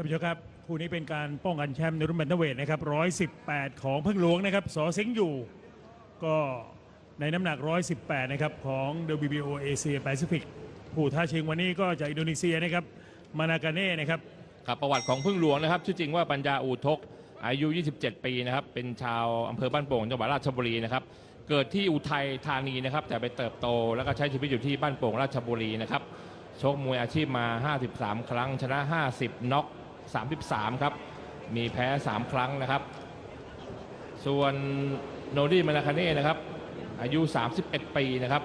ท่านผู้ชมครับคู่นี้เป็นการป้องกันแชมป์ในรุ่นแบนเทเวทนะครับ118 ของพึ่งหลวงนะครับสอเซ็งอยู่ ก็ในน้ำหนัก 118 นะครับของ WBO Asia Pacific ผู้ท้าชิงวันนี้ก็จากอินโดนีเซียนะครับมานากาเน่นะครับครับประวัติของพึ่งหลวงนะครับชื่อจริงว่าปัญญาอูทกอายุ 27 ปีนะครับเป็นชาวอำเภอบ้านโป่งจังหวัดราชบุรีนะครับเกิดที่อุทัยธานีนะครับแต่ไปเติบโตแล้วก็ใช้ชีวิตอยู่ที่บ้านโป่งราชบุรีนะครับชกมวยอาชีพมา 53 ครั้งชนะ 50 น็อก 33 ครับ มีแพ้ 3 ครั้งนะครับ ส่วนโนดี้มานาคาเน่นะครับ อายุ 31 ปีนะครับ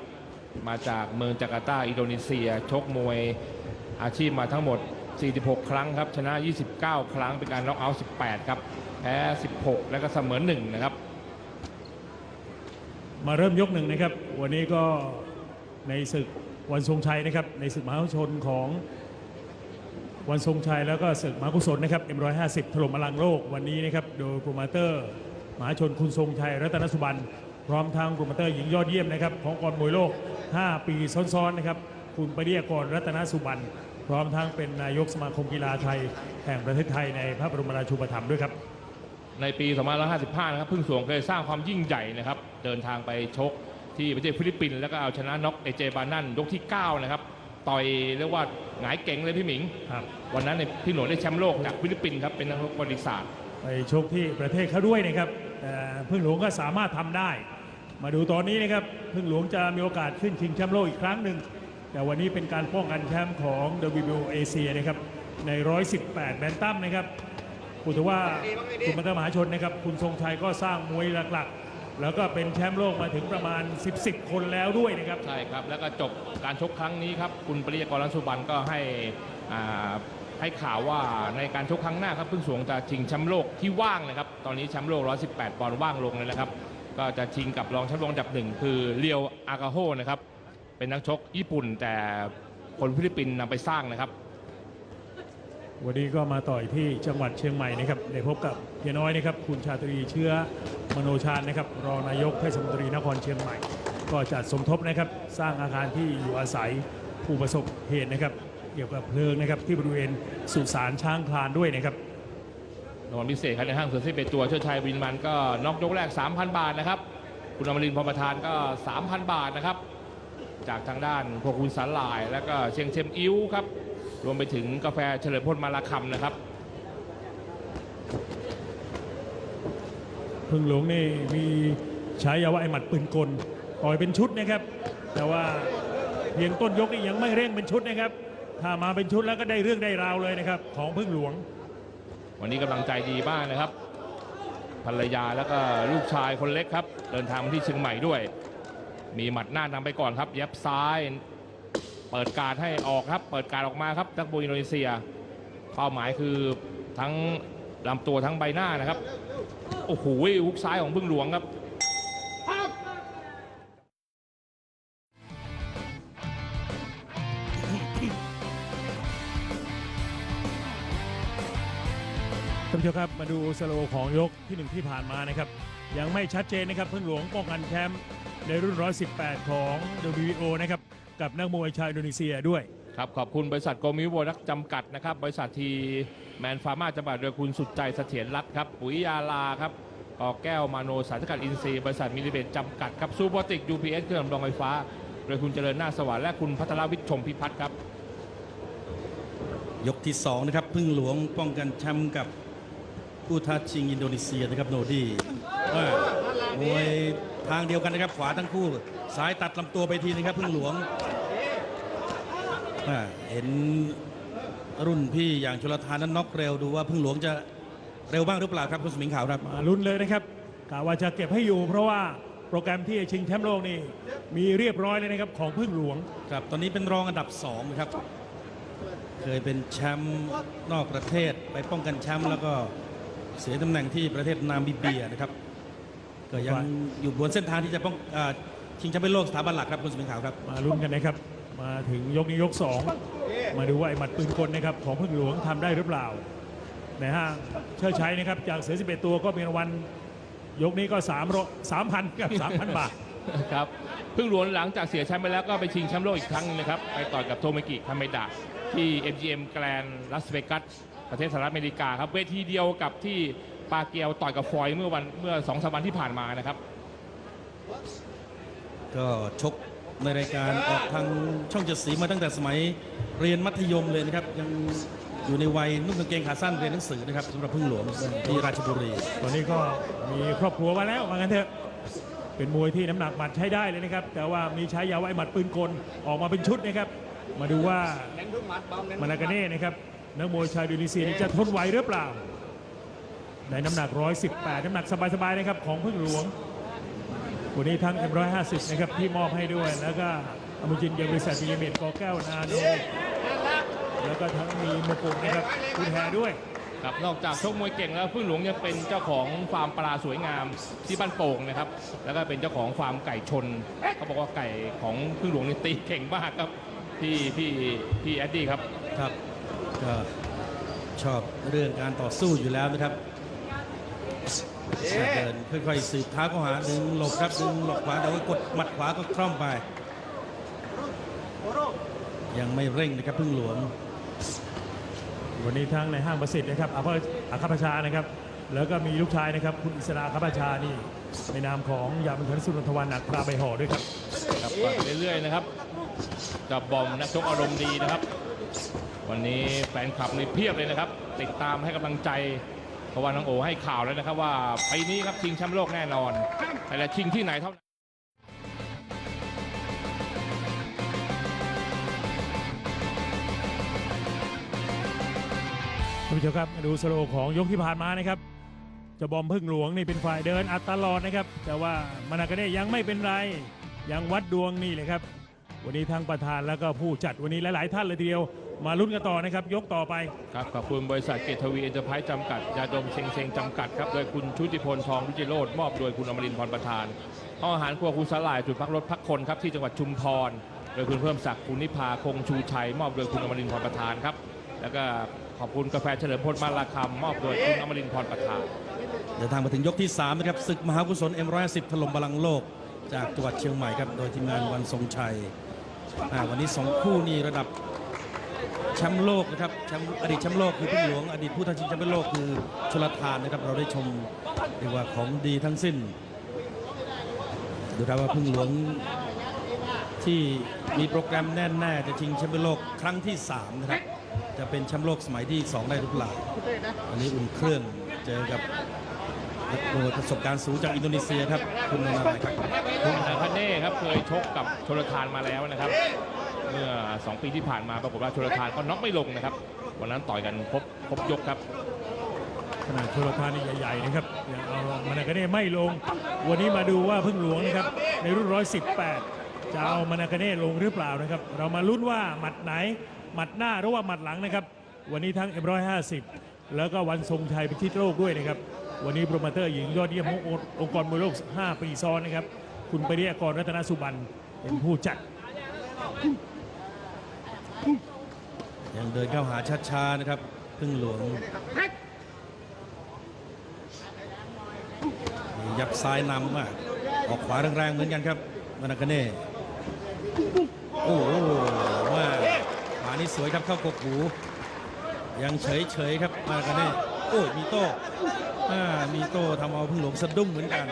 มาจากเมืองจาการ์ตา อินโดนีเซีย ชกมวยอาชีพมาทั้งหมด 46 ครั้งครับ ชนะ 29 ครั้ง เป็นการน็อกเอาท์18 ครับ แพ้ 16 แล้วก็เสมอ1นะครับ มาเริ่มยกหนึ่งนะครับ วันนี้ก็ในศึกวันทรงชัยนะครับ ในศึกมหาชนของ วันทรงชัยแล้วก็ศึกมากุศลนะครับ M150 ถล่มอลังโลกวันนี้นะครับโดยโปรโมเตอร์มหาชนคุณทรงชัยรัตนสุบันพร้อมทางโปรโมเตอร์หญิงยอดเยี่ยมนะครับของกรมวยโลก 5 ปีซ้อนๆนะครับคุณปริยกรรัตนสุบันพร้อมทั้งเป็นนายกสมาคมกีฬาไทยแห่งประเทศไทยในพระบรมราชูปถัมภ์ด้วยครับในปี 2555 นะครับพึ่งสวงเคยสร้างความยิ่งใหญ่นะครับ เดินทางไปชกที่ประเทศฟิลิปปินส์แล้วก็เอาชนะน็อกเอเจบานันยกที่ 9 นะครับ ต่อยเรียกว่าหงายเก่งเลยพี่หมิง ครับวันนั้นเนี่ยพี่หนวดได้แชมป์โลกจากฟิลิปปินส์ครับเป็นนักชกประวัติศาสตร์ ไปชกที่ประเทศเขาด้วยนะครับแต่พึ่งหลวงก็สามารถทำได้ มาดูตอนนี้นะครับพึ่งหลวงจะมีโอกาสขึ้นชิงแชมป์โลกอีกครั้งหนึ่งแต่วันนี้เป็นการป้องกันแชมป์ของ WBO เอเชียนะครับใน 118 แบนตัมนะครับพูดถึงว่าคุณมัตมหาชนนะครับ คุณทรงชัยก็สร้างมวยหลักๆ แล้วก็เป็นแชมป์โลกมาถึงประมาณ 10 10 คนแล้วด้วยนะครับ ใช่ครับ แล้วก็จบการชกครั้งนี้ครับ คุณปริยากรรันสุบันก็ให้อ่าให้ข่าวว่าในการชกครั้งหน้าครับพึ่งสวงจะชิงแชมป์โลกที่ว่างนะครับ ตอนนี้แชมป์โลก 118 ปอนด์ว่างลงเลยนะครับ ก็จะชิงกับรองแชมป์โลกอันดับหนึ่งคือเรียวอากาโฮนะครับ เป็นนักชกญี่ปุ่นแต่คนฟิลิปปินส์นำไปสร้างนะครับ วันนี้ก็มาต่อยที่จังหวัดเชียงใหม่นะครับได้พบกับเฮียน้อยนะครับคุณชาตรีเชื้อมโนชาญนะครับรองนายกเทศมนตรีนครเชียงใหม่ ก็จัดสมทบนะครับสร้างอาคารที่อยู่อาศัยผู้ประสบเหตุนะครับเกี่ยวกับเพลิงนะครับที่บริเวณสุสานช้างคลานด้วยนะครับรางวัลพิเศษครับในห้างเสือสิบเอ็ดตัวเชิดชัยวินมันก็น็อกยกแรก 3,000 บาทนะครับคุณอมรินทร์พรหมประธานก็ 3,000 บาทนะครับ จากทางด้านพวกคุณสาลาย แล้วก็เชียงเชมอิ้วครับ รวมไปถึงกาแฟเฉลิมพลมาลาคำนะครับพึ่งหลวงนี่มีฉายาว่าไอหมัดปืนกลต่อยเป็นชุดนะครับ แต่ว่าเพียงต้นยกนี่ยังไม่เร่งเป็นชุดนะครับ ถ้ามาเป็นชุดแล้วก็ได้เรื่องได้ราวเลยนะครับ ของพึ่งหลวง วันนี้กำลังใจดีมากนะครับ ภรรยาแล้วก็ลูกชายคนเล็กครับ เดินทางมาที่เชียงใหม่ด้วย มีหมัดหน้านำไปก่อนครับเย็บซ้าย เปิดการให้ออกครับ เปิดการออกมาครับนักมวยอินโดนีเซียเป้าหมายคือทั้งลำตัวทั้งใบหน้านะครับ โอ้โหฮุกซ้ายของพึ่งหลวงครับท่านผู้ชมครับมาดูสโลของยกที่หนึ่งที่ผ่านมานะครับ ยังไม่ชัดเจนนะครับพึ่งหลวงป้องกันแชมป์ในรุ่น 118 ของ WBO นะครับ กับนักมวยชาวอินโดนีเซียด้วย ครับขอบคุณบริษัทโกมิวโวนักจำกัดนะครับ บริษัททีแมนฟาร์มาจำกัดโดยคุณสุดใจเสถียรรัตน์ครับปุ๋ยยาลาครับกอแก้วมาโนสารสกัดอินทรีย์บริษัทมิลิเบตจำกัดครับซูโปรติก UPS เครื่องดำรงไฟฟ้า โดยคุณเจริญนาคสวัสดิ์และคุณพัทรวิทย์ชมพิพัฒน์ครับ ยกที่ 2 นะครับพึ่งหลวงป้องกันแชมป์กับผู้ท้าชิงอินโดนีเซียนะครับโนดี้ว่า มวยทางเดียวกันนะครับ ขวาทั้งคู่ซ้ายตัดลำตัวไปทีนะครับพึ่งหลวงอ่าเห็นรุ่นพี่อย่างชลทานนั้นน็อกเร็วดูว่าพึ่งหลวงจะเร็วบ้างหรือเปล่าครับคุณสมิงขาวครับมาลุ้นเลยนะครับกะว่าจะเก็บให้อยู่ เพราะว่าโปรแกรมที่จะชิงแชมป์โลกนี่มีเรียบร้อยเลยนะครับของพึ่งหลวงครับตอนนี้เป็นรองอันดับ2นะครับเคยเป็นแชมป์นอกประเทศไปป้องกันแชมป์แล้วก็เสียตำแหน่งที่ประเทศนามิเบียนะครับ ก็ยังอยู่บนเส้นทางที่จะป้องอาชิงแชมป์เป็นโลกสถาบันหลักครับคุณสมิงขาวครับ มาลุ้นกันนะครับ มาถึงยกนี้ยก 2 มาดูว่าไอ้หมัดปืนกลนะครับของพึ่งหลวงทำได้หรือเปล่าในห้างเชิดชัยนะครับ จากเสือ11 ตัวก็มีรางวัลยกนี้ก็3โร3,000กับ3,000 บาท ครับพึ่งหลวงหลังจากเสียแชมป์ไปแล้วก็ไปชิงแชมป์โลกอีกครั้งหนึงนะครับ ไปต่อยกับโทเมกิคาเมดะที่ MGM แกรนด์ลาสเวกัสประเทศสหรัฐอเมริกาครับ เวทีเดียวกับที่ ปาเกียวต่อยกับฟลอยด์เมื่อวันเมื่อสองสามวันที่ผ่านมานะครับ ก็ชกในรายการออกทางช่องเจ็ดสีมาตั้งแต่สมัยเรียนมัธยมเลยนะครับ ยังอยู่ในวัยนุ่งกางเกงขาสั้นเรียนหนังสือนะครับสำหรับพึ่งหลวงที่ราชบุรี ตอนนี้ก็มีครอบครัวมาแล้วว่างั้นเถอะเป็นมวยที่น้ำหนักหมัดใช้ได้เลยนะครับ แต่ว่ามีใช้ยาไว้หมัดปืนกลออกมาเป็นชุดนะครับ มาดูว่ามานากาเน่นะครับนักมวยชาวอินโดนีเซียนี่จะทนไหวหรือเปล่า ในน้ำหนัก 118 น้ำหนักสบายๆนะครับของพึ่งหลวง วันนี้ทั้ง M150 นะครับที่มอบให้ด้วย แล้วก็อมุจินเยบริษัทปิยเมตกอแก้วนาโนแล้วก็ทั้งมีมงกุฎนะครับคุณแฮด้วยครับนอกจากชกมวยเก่งแล้วพึ่งหลวงยังเป็นเจ้าของฟาร์มปลาสวยงามที่บ้านโป่งนะครับ แล้วก็เป็นเจ้าของฟาร์มไก่ชนเขาบอกว่าไก่ของพึ่งหลวงนี่ตีเก่งมากครับพี่พี่พี่แอดดี้ครับครับก็ชอบเรื่องการต่อสู้อยู่แล้วนะครับ เดินค่อยๆสืบเท้าเข้าหาดึงหลบครับดึงหลบขวาแต่ว่ากดหมัดขวาก็คล่อมไป ยังไม่เร่งนะครับพึ่งหลวง วันนี้ทั้งในห้างประสิทธิ์นะครับอาภาอาคาประชานะครับ แล้วก็มีลูกชายนะครับ คุณอิสราคาประชานี่ ในนามของยามิคันสุนทรวันหนักปลาใบห่อด้วยครับครับก็เรื่อยๆนะครับกับบอมนักชกอารมณ์ดีนะครับ วันนี้แฟนคลับนี่เพียบเลยนะครับ ติดตามให้กำลังใจ เพราะว่าน้องโอให้ข่าวแล้วนะครับว่าปีนี้ครับชิงแชมป์โลกแน่นอน แต่ละชิงที่ไหนเท่านั้นท่านผู้ชมครับมาดูสโลของยกที่ผ่านมานะครับเจะบอมพึ่งหลวงนี่เป็นฝ่ายเดินอัดตลอดนะครับ แต่ว่ามานากาเน่ยังไม่เป็นไร ยังวัดดวงนี่เลยครับ วันนี้ทั้งประธานแล้วก็ผู้จัดวันนี้หลาย ๆ ท่านเลยทีเดียว มาลุ้นกันต่อนะครับ ยกต่อไป ครับขอบคุณบริษัทเกตทวีเอ็นเตอร์ไพรส์จำกัดยาดมเชงเชงจำกัดครับโดยคุณชุติพลทองวิจิโรธมอบโดยคุณอมรินทร์พรประธานห้องอาหารครัวคุณสลายจุดพักรถพักคนครับที่จังหวัดชุมพรโดยคุณเพิ่มศักดิ์คุณนิพาคงชูชัยมอบโดยคุณอมรินทร์พรประธานครับแล้วก็ขอบคุณกาแฟเฉลิมพลมาลาคำมอบโดยคุณอมรินทร์พรประธานเดินทางมาถึงยกที่3นะครับศึกมหากุศล M110 ถล่มบอลลังก์โลก จากจังหวัดเชียงใหม่ครับโดยทีมงานวันทรงชัยอ่าวันนี้2คู่นี่ระดับ แชมป์โลกนะครับแชมป์อดีตแชมป์โลกคือพึ่งหลวงอดีตผู้ท้าชิงแชมป์โลกคือชลทานนะครับ เราได้ชมเรียกว่าของดีทั้งสิ้น ดูครับว่าพึ่งหลวงที่มีโปรแกรมแน่นแน่จะชิงแชมป์โลกครั้งที่ 3 นะครับ จะเป็นแชมป์โลกสมัยที่ 2 ได้หรือเปล่าอันนี้อุ่นเครื่องเจอกับนักมวยประสบการณ์สูงจากอินโดนีเซียครับ คุณนารายครับคุณอาคาเน่ครับเคยชกกับชลทานมาแล้วนะครับ เมื่อ 2 ปีที่ผ่านมาปรากฏว่าชลทานก็น็อกไม่ลงนะครับ วันนั้นต่อยกันครบครบยกครับขนาดโทรทานนี่ใหญ่ๆนะครับยังเอามานากาเน่ไม่ลง วันนี้มาดูว่าพึ่งหลวงนะครับในรุ่น 118 จะเอามานากาเน่ลงหรือเปล่านะครับ เรามาลุ้นว่าหมัดไหน หมัดหน้าหรือว่าหมัดหลังนะครับ วันนี้ทั้ง M150 แล้วก็วันทรงชัยพิชิตโลกด้วยนะครับ วันนี้โปรโมเตอร์หญิงยอดเยี่ยมขององค์กรมวยโลก 5 ปีซ้อนนะครับ คุณปริยากรรัตนสุบันเป็นผู้จัด ยังเดินเข้าหาช้าๆนะครับพึ่งหลวงยับซ้ายนำอะออกขวาแรงๆเหมือนกันครับมานากาเน่โอ้โหว่าขวานี่สวยครับเข้ากกหู ยังเฉยๆครับมานากาเน่โอ้ยมีโต้มีโต้ทำเอาพึ่งหลวงสะดุ้งเหมือนกัน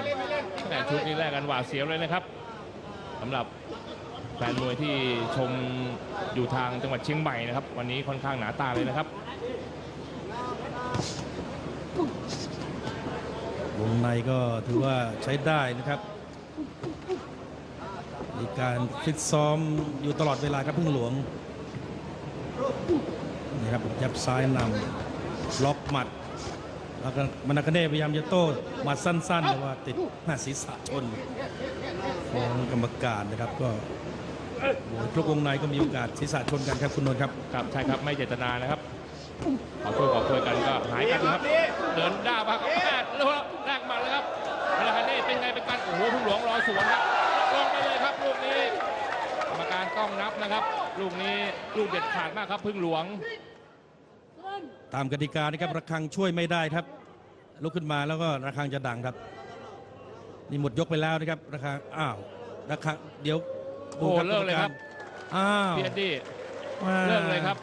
แต่ชุดนี้แรกกันหวาดเสียวเลยนะครับสำหรับ แฟนมวยที่ชมอยู่ทางจังหวัดเชียงใหม่นะครับ วันนี้ค่อนข้างหนาตาเลยนะครับวงในก็ถือว่าใช้ได้นะครับ มีการฟิตซ้อมอยู่ตลอดเวลาครับพึ่งหลวงนี่ครับยับซ้ายนำล็อกหมัดแล้วก็มานากาเน่พยายามจะโต้หมัดสั้นๆแต่ว่าติดหน้าศีรษะชนของกรรมการนะครับก็ ทุกวงในก็มีโอกาสศีรษะชนกันครับคุณนนท์ครับครับใช่ครับไม่เจตนานะครับขอช่วยขอช่วยกันก็หายกันนะครับ เดินด้าบ้างแรกแล้วแรกมาเลยครับเวลาเน่เป็นไงเป็นการโอ้โหพุ่งหลวงรอสวนครับลงไปเลยครับลูกนี้กรรมการต้องนับนะครับ ลูกนี้ลูกเด็ดขาดมากครับพึ่งหลวง ตามกติกานะครับระฆังช่วยไม่ได้ครับลุกขึ้นมาแล้วก็ระฆังจะดังครับ นี่หมดยกไปแล้วนะครับระฆังอ้าวระฆังเดี๋ยวดู โอ้เลิกเลยครับอ้าวพี่แอนดี้มาเลิกเลยครับ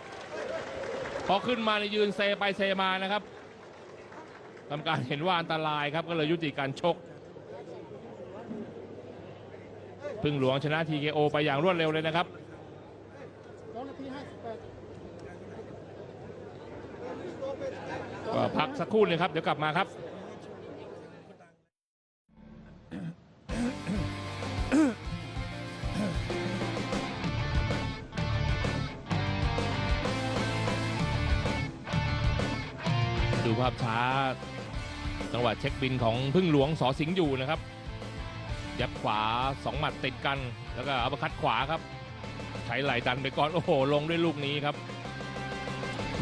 พอขึ้นมาในยยืนเซไปเซมานะครับกรรมการเห็นว่าอันตรายครับก็เลยยุติการชกพึ่งหลวงชนะ TKO ไปอย่างรวดเร็วเลยนะครับก็พักสักครู่หนึงครับ เดี๋ยวกลับมาครับ ภาพช้า จังหวะเช็คบินของพึ่งหลวงสอสิงห์อยู่นะครับ ยับขวาสองหมัดติดกัน แล้วก็อัปคัดขวาครับ ใช้ไหลดันไปก่อนโอ้โหลงด้วยลูกนี้ครับ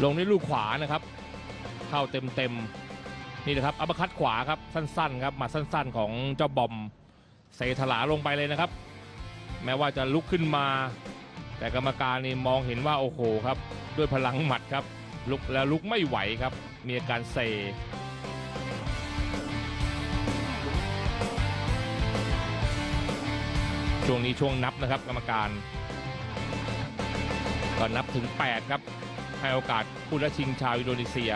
ลงด้วยลูกขวานะครับ เข้าเต็มเต็มๆนี่นะครับอัปคัดขวาครับสั้นๆครับหมัดสั้น ๆ ของเจ้าบอมเสถลาลงไปเลยนะครับ แม้ว่าจะลุกขึ้นมา แต่กรรมการนี่มองเห็นว่าโอ้โหครับ ด้วยพลังหมัดครับ ลุกแล้วลุกไม่ไหวครับ มีอาการเซช่วงนี้ช่วงนับนะครับกรรมการก็นับถึง 8 ครับ ให้โอกาสผู้ละชิงชาวอินโดนีเซีย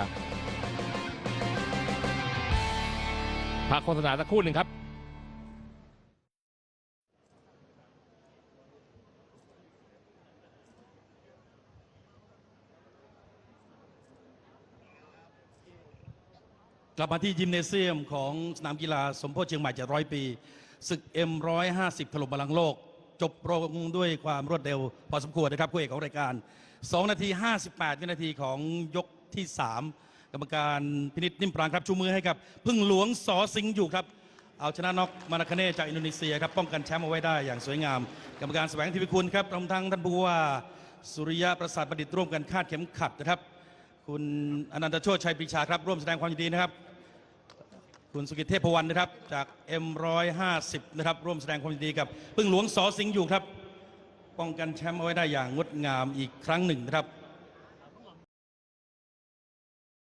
พักโฆษณาสักครู่หนึ่งครับ กลับมาที่ยิมเนเซียมของสนามกีฬาสมโพธิเชียงใหม่จะร้อยปีศึก M150 ถล่มพลังโลก จบโปรด้วยความรวดเร็ว พอสมควรนะครับคู่เอกของรายการ 2 นาที 58 วินาทีของยกที่ 3 กรรมการพินิจนิ่มปรางครับชูมือให้กับ พึ่งหลวงสอสิงห์อยู่ครับ เอาชนะน็อกมานาคาเน่จากอินโดนีเซียครับป้องกันแชมป์เอาไว้ได้อย่างสวยงาม กรรมการแสวงทิวิคุณครับรวมทั้งท่านผู้ว่าสุริยะประสาทประดิษฐ์ร่วมกันคาดเข็มขัดนะครับ คุณอนันตโชติชัยปรีชาครับ ร่วมแสดงความยินดีนะครับ คุณสุกิตเทพวรรณนะครับ จาก M150 นะครับ ร่วมแสดงความยินดีกับพึ่งหลวงสอสิงห์อยู่ครับ ป้องกันแชมป์เอาไว้ได้อย่างงดงามอีกครั้งหนึ่งนะครับ